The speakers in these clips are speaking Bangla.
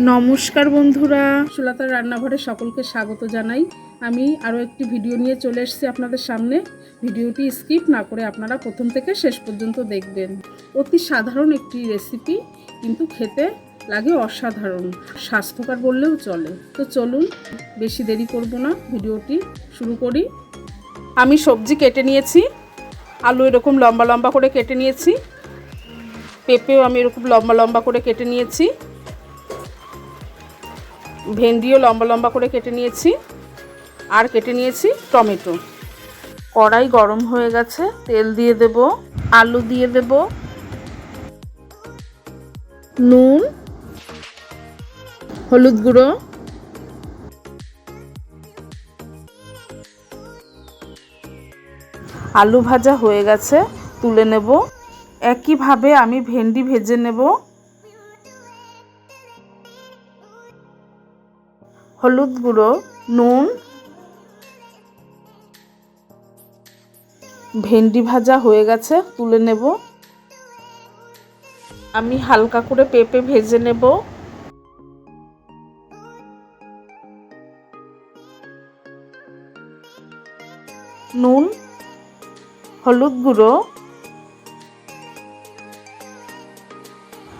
নমস্কার বন্ধুরা। সুলাতার রান্নাঘরে সকলকে স্বাগত জানাই। আমি আরও একটি ভিডিও নিয়ে চলে এসেছি আপনাদের সামনে। ভিডিওটি স্কিপ না করে আপনারা প্রথম থেকে শেষ পর্যন্ত দেখবেন। অতি সাধারণ একটি রেসিপি, কিন্তু খেতে লাগে অসাধারণ। স্বাস্থ্যকর বললেও চলে। তো চলুন, বেশি দেরি করব না, ভিডিওটি শুরু করি। আমি সবজি কেটে নিয়েছি। আলু এরকম লম্বা লম্বা করে কেটে নিয়েছি। পেঁপেও আমি এরকম লম্বা লম্বা করে কেটে নিয়েছি। ভেন্ডিও লম্বা লম্বা করে কেটে নিয়েছি আর কেটে নিয়েছি টমেটো। কড়াই গরম হয়ে গেছে, তেল দিয়ে দেব, আলু দিয়ে দেব, নুন, হলুদ গুঁড়ো, আলু ভাজা হয়ে গেছে, তুলে নেব। একইভাবে আমি ভেন্ডি ভেজে নেব। হলুদ গুঁড়ো, নুন, ভেন্ডি ভাজা হয়ে গেছে, তুলে নেব। আমি হালকা করে পেঁপে ভেজে নেব। নুন, হলুদ গুঁড়ো।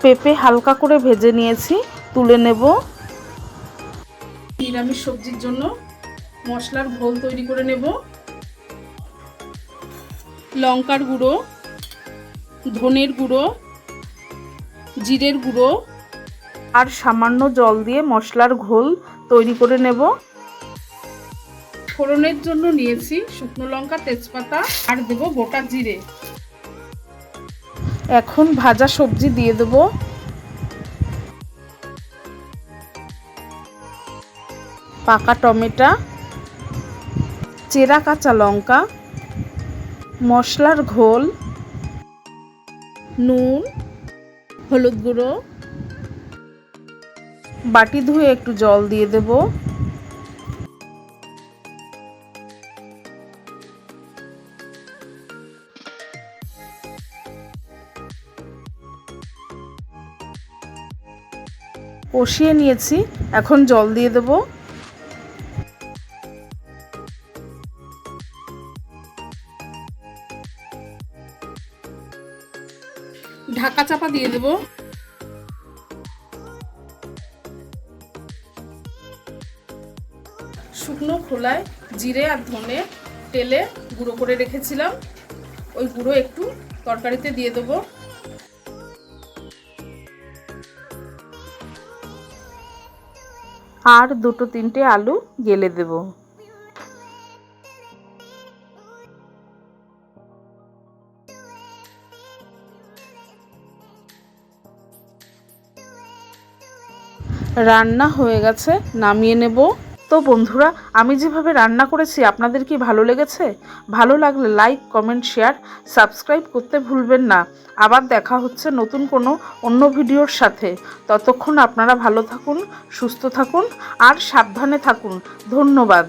পেঁপে হালকা করে ভেজে নিয়েছি, তুলে নেব। নিরামিষ সবজির জন্য মশলার ঘোল তৈরি করে নেব। লঙ্কার গুঁড়ো, ধনের গুঁড়ো, জিরের গুঁড়ো, আর সামান্য জল দিয়ে মশলার ঘোল তৈরি করে নেব। ফোড়নের জন্য নিয়েছি শুকনো লঙ্কা, তেজপাতা, আর দেব গোটা জিরে। এখন ভাজা সবজি দিয়ে দেবো। পাকা টমেটো, চেরা কাঁচা লঙ্কা, মশলার ঘোল, নুন, হলুদ গুঁড়ো, বাটি ধুয়ে একটু জল দিয়ে দেব। কষিয়ে নিয়েছি, এখন জল দিয়ে দেবো। ঢাকা চাপা দিয়ে দেব। শুকনো খোলায় জিরে আর ধনে তেলে গুঁড়ো করে রেখেছিলাম। ওই গুঁড়ো একটু তরকারিতে দিয়ে দেবো। আর দুটো তিনটে আলু গেলে দেবো। রান্না হয়ে গেছে, নামিয়ে নেব। তো বন্ধুরা, আমি যেভাবে রান্না করেছি, আপনাদের কি ভালো লেগেছে? ভালো লাগলে লাইক কমেন্ট শেয়ার সাবস্ক্রাইব করতে ভুলবেন না। আবার দেখা হচ্ছে নতুন কোনো অন্য ভিডিওর সাথে। ততক্ষণ আপনারা ভালো থাকুন, সুস্থ থাকুন, আর সাবধানে থাকুন। ধন্যবাদ।